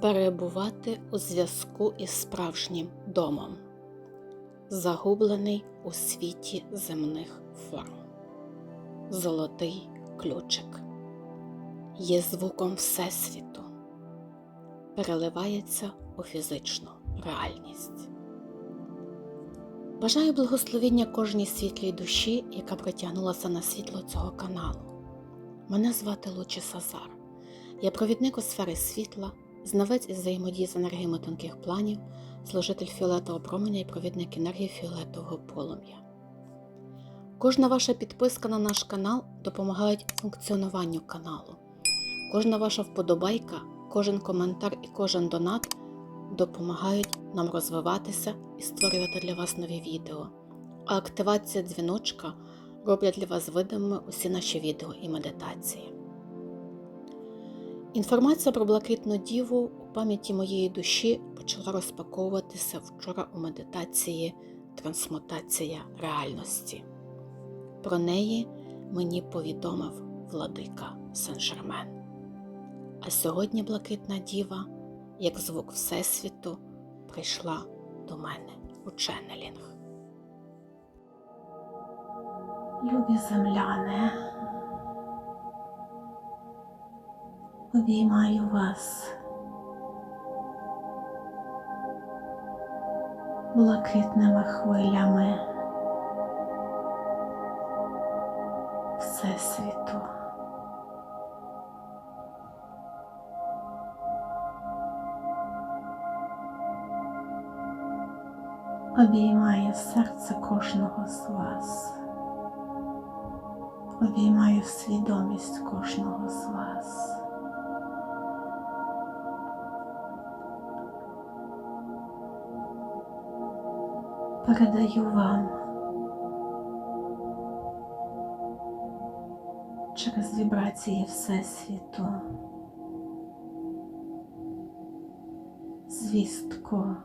перебувати у зв'язку із справжнім домом, загублений у світі земних форм. Золотий ключик є звуком Всесвіту, переливається у фізичну реальність. Бажаю благословення кожній світлій душі, яка притягнулася на світло цього каналу. Мене звати Лучі Сазар. Я провідник у сфери світла, знавець із взаємодії з енергіями тонких планів, служитель фіолетового променя і провідник енергії фіолетового полум'я. Кожна ваша підписка на наш канал допомагає функціонуванню каналу. Кожна ваша вподобайка, кожен коментар і кожен донат допомагають нам розвиватися і створювати для вас нові відео. А активація дзвіночка роблять для вас видимими усі наші відео і медитації. Інформація про блакитну діву у пам'яті моєї душі почала розпаковуватися вчора у медитації Трансмутація реальності. Про неї мені повідомив владика Сен-Жермен. А сьогодні блакитна діва, як звук Всесвіту, прийшла до мене у ченнелінг. Любі земляни, обіймаю вас блакитними хвилями Всесвіту. Обіймаю серце кожного з вас. Обіймаю свідомість кожного з вас. Передаю вам через вібрації Всесвіту звістку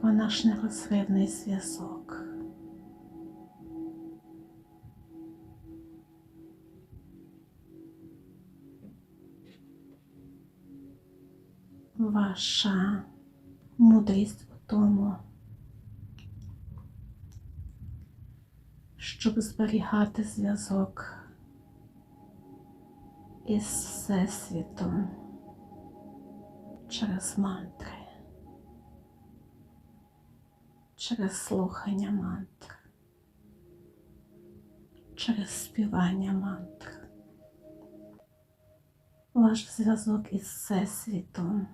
про наш нерозривний зв'язок. Ваша мудрість тому, щоб зберігати зв'язок із Всесвітом через мантри через слухання мантр, через співання мантр. Ваш зв'язок із Всесвітом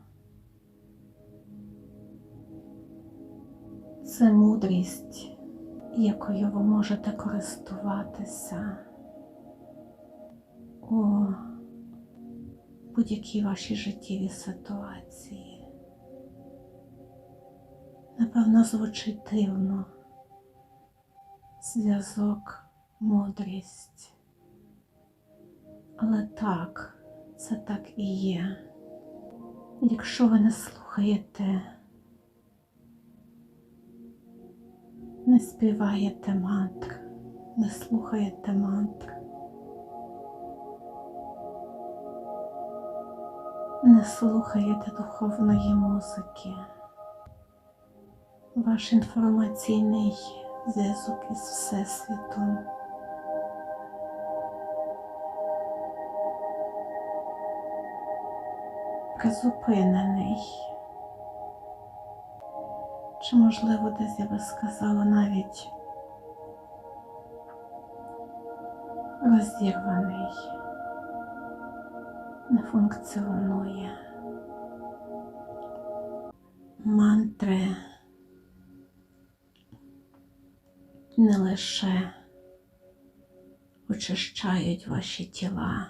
це мудрість, якою ви можете користуватися у будь-якій вашій життєвій ситуації. Напевно, звучить дивно. Зв'язок, мудрість. Але так, це так і є. Якщо ви не слухаєте, не співаєте мантр, не слухаєте мантр, не слухаєте духовної музики ваш інформаційний зв'язок із Всесвітом. Призупинений. Чи, можливо, десь я би сказала навіть розірваний, не функціонує. Мантри не лише очищають ваші тіла,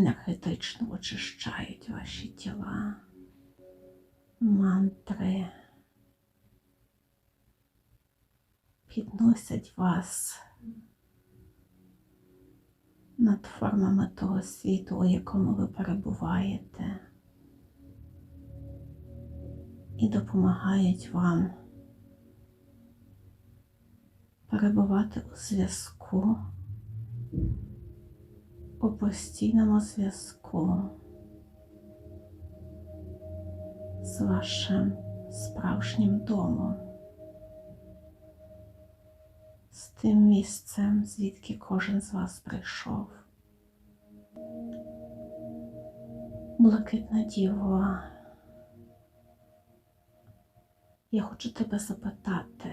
енергетично очищають ваші тіла, мантри підносять вас над формами того світу, у якому ви перебуваєте. І допомагають вам перебувати у зв'язку у постійному зв'язку з вашим справжнім домом, з тим місцем, звідки кожен з вас прийшов. Блакитна діво, я хочу тебе запитати.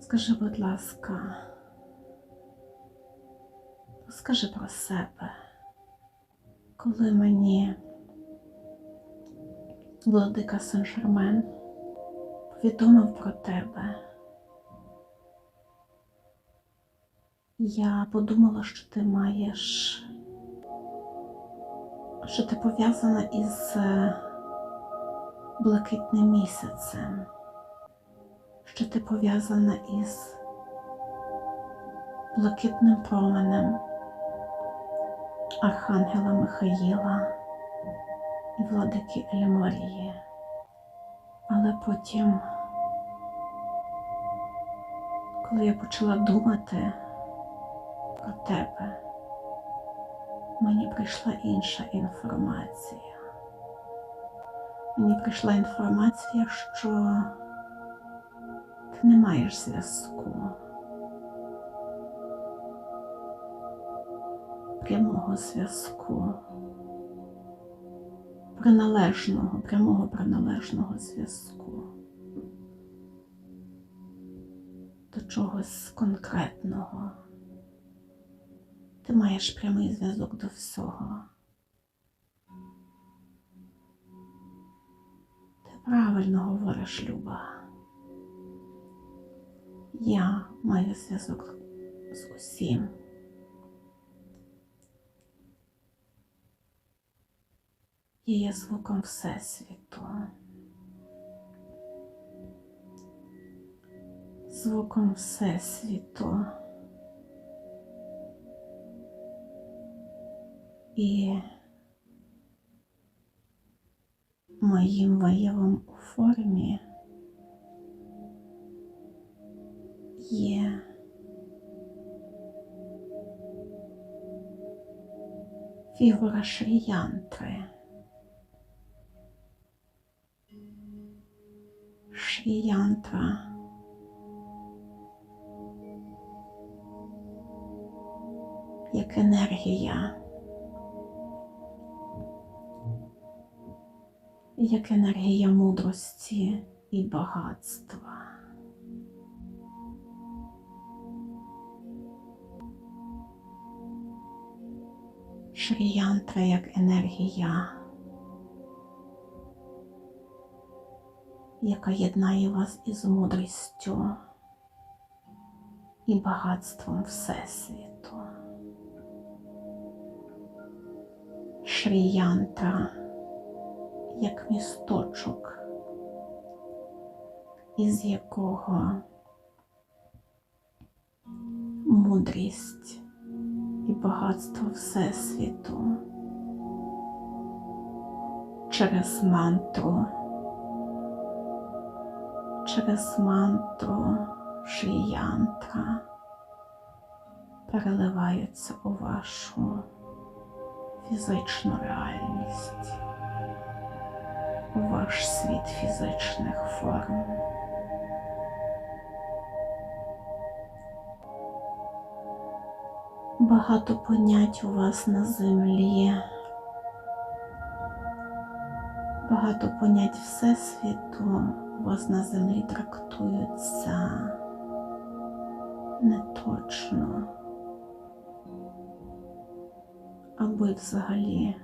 Скажи, будь ласка, скажи про себе, коли мені владика Сен-Жермен повідомив про тебе. Я подумала, що ти маєш, що ти пов'язана із е, блакитним місяцем, що ти пов'язана із блакитним променем Архангела Михаїла і владики Ельморії. Але потім, коли я почала думати про тебе, мені прийшла інша інформація. Мені прийшла інформація, що ти не маєш зв'язку. Прямого зв'язку, приналежного, прямого приналежного зв'язку до чогось конкретного. Ти маєш прямий зв'язок до всього. Ти правильно говориш, Люба. Я маю зв'язок з усім. Я є звуком Всесвіту. Звуком Всесвіту. І моїм виявом у формі є фігура Шріянтри. Шріянтра. Як енергія. Як енергія мудрості і багатства. Шріянтра як енергія, яка єднає вас із мудрістю і багатством Всесвіту. Шріянтра як місточок, із якого мудрість і багатство Всесвіту через мантру, через мантру Шріянтра переливаються у вашу фізичну реальність, у ваш світ фізичних форм. Багато понять у вас на землі, багато понять Всесвіту у вас на землі трактуються неточно або й взагалі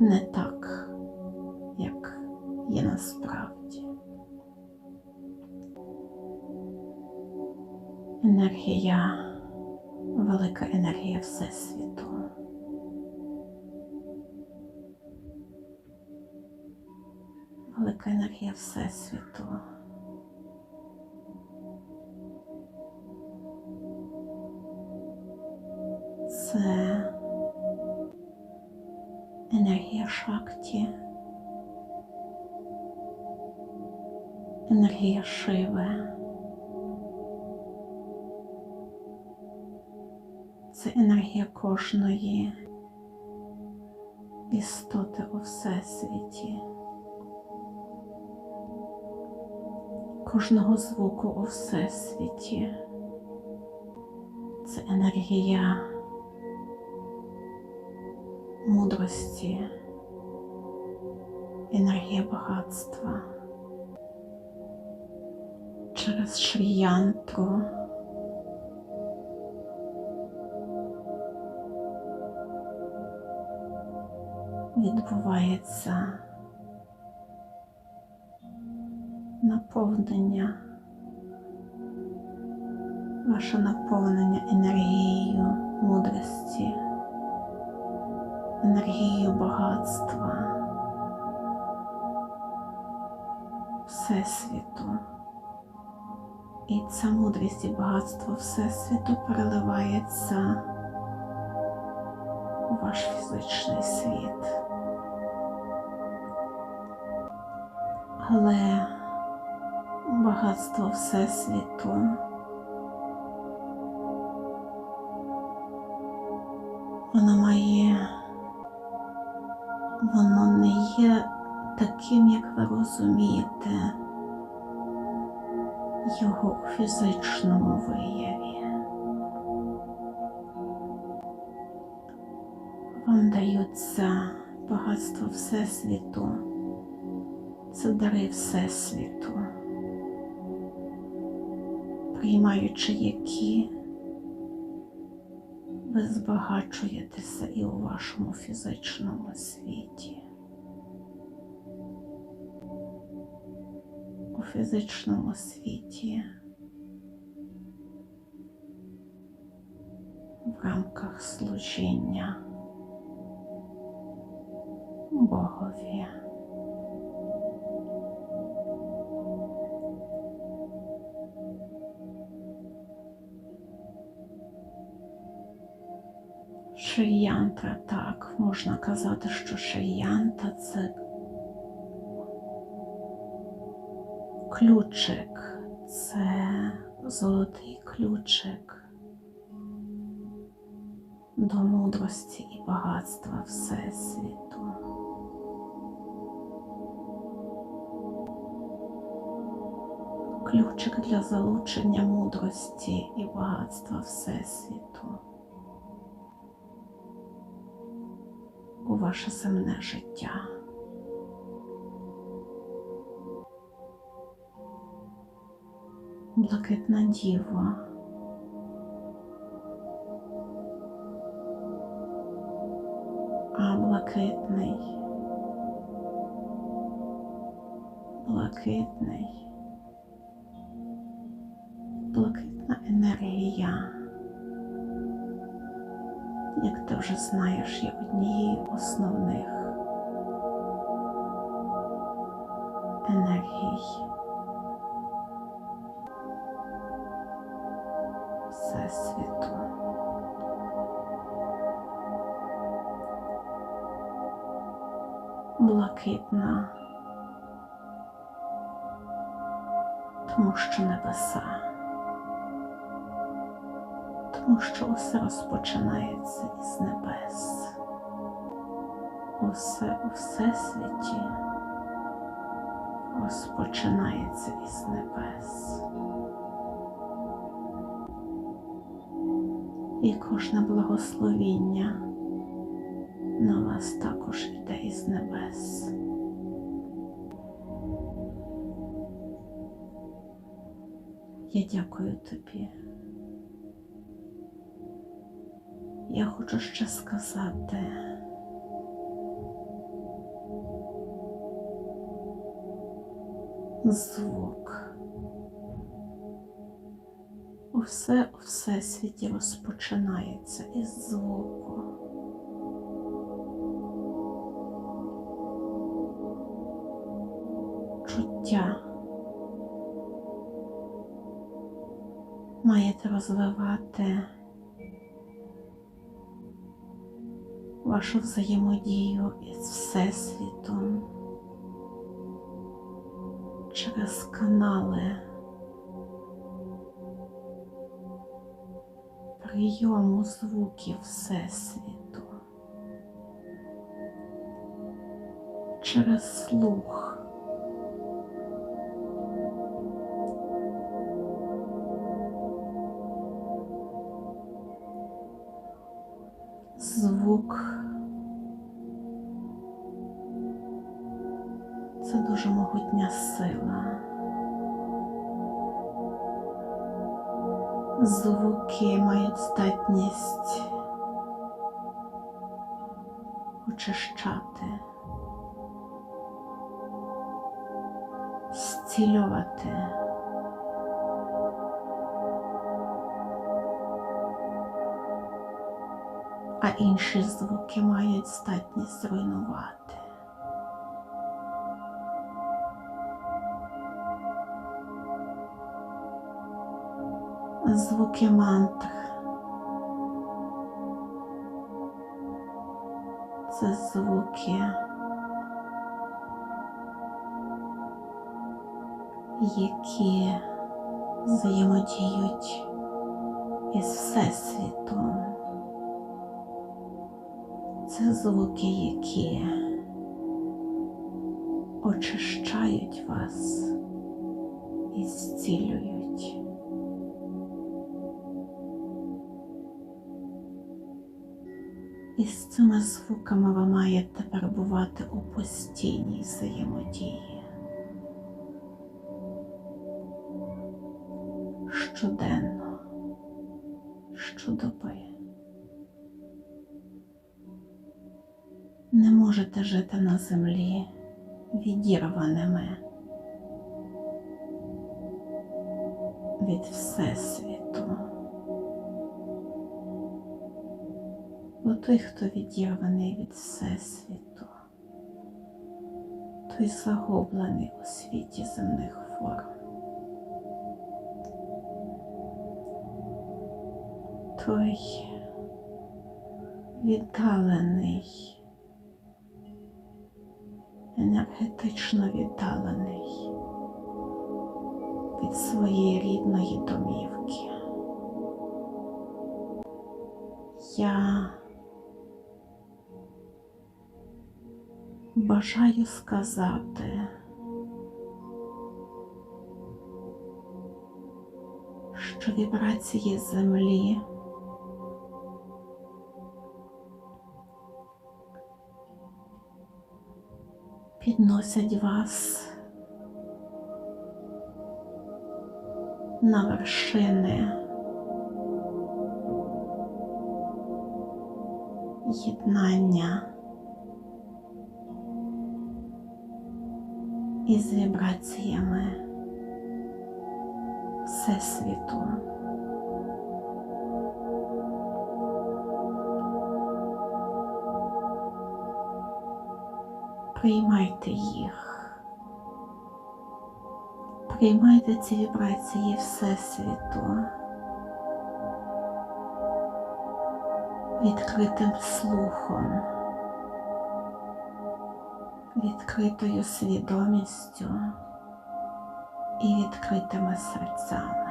не так, як є насправді. Енергія, велика енергія Всесвіту. Енергія Всесвіту. Це енергія Шакті, енергія Шиви. Це енергія кожної істоти у Всесвіті, кожного звуку у Всесвіті. Це енергія мудрості, енергія багатства. Через шріянтру відбувається наповнення, ваше наповнення енергією мудрості, енергією багатства, Всесвіту. І ця мудрість і багатство Всесвіту переливається у ваш фізичний світ. Але багатство Всесвіту. Воно має, воно не є таким, як ви розумієте, його у фізичному вияві. Вам даються багатство Всесвіту, це дари Всесвіту, приймаючи які ви збагачуєтеся і у вашому фізичному світі. У фізичному світі в рамках служіння Богові. Шиянтра, так, можна казати, що шиянта це ключик, це золотий ключик до мудрості і багатства Всесвіту. Ключик для залучення мудрості і багатства Всесвіту ваше земне життя. Блакитна діва. А блакитний, блакитний, блакитна енергія, як ти вже знаєш, є однією основних енергій. Всесвіту. Блакитна, тому що небеса, тому що усе розпочинається із небес, усе у всесвіті розпочинається із небес. І кожне благословіння на вас також йде із небес. Я дякую тобі. Я хочу ще сказати. Звук. Усе у всесвіті розпочинається із звуку. Чуття маєте розвивати вашу взаємодію із Всесвітом через канали прийому звуків Всесвіту, через слух. Очищати, зцілювати. А інші звуки мають здатність руйнувати. звуки мантр. Звуки, які взаємодіють із Всесвітом. Це звуки, які очищають вас і зцілюють. І з цими звуками ви маєте перебувати у постійній взаємодії. Щоденно, щодоби. Не можете жити на землі відірваними від Всесвіту. Той, хто відірваний від Всесвіту, той загублений у світі земних форм. Той віддалений, енергетично віддалений від своєї рідної домівки. Я бажаю сказати, що вібрації землі підносять вас на вершини єднання із вібраціями Всесвіту. Приймайте їх. Приймайте ці вібрації Всесвіту. Відкритим слухом, відкритою свідомістю і відкритими серцями.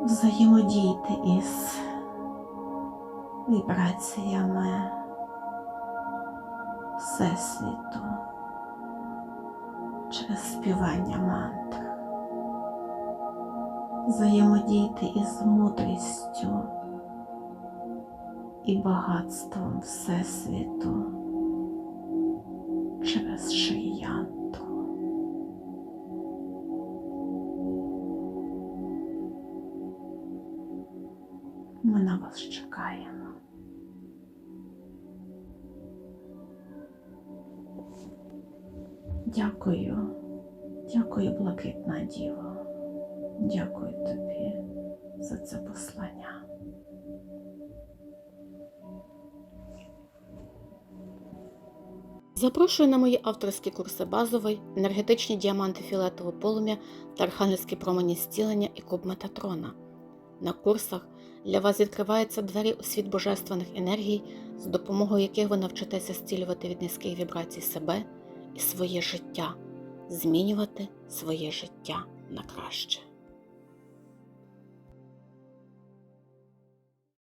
Взаємодійте із вібраціями Всесвіту через співання мантр. Взаємодійте із мудрістю і багатством Всесвіту через шиянту. Ми на вас чекаємо. Дякую, дякую, блакитна діво. Дякую тобі за це послання. Запрошую на мої авторські курси базовий, енергетичні діаманти фіолетового полум'я та архангельські промені зцілення і куб Метатрона. На курсах Для вас відкриваються двері у світ божественних енергій, з допомогою яких ви навчитеся зцілювати від низьких вібрацій себе і своє життя, змінювати своє життя на краще.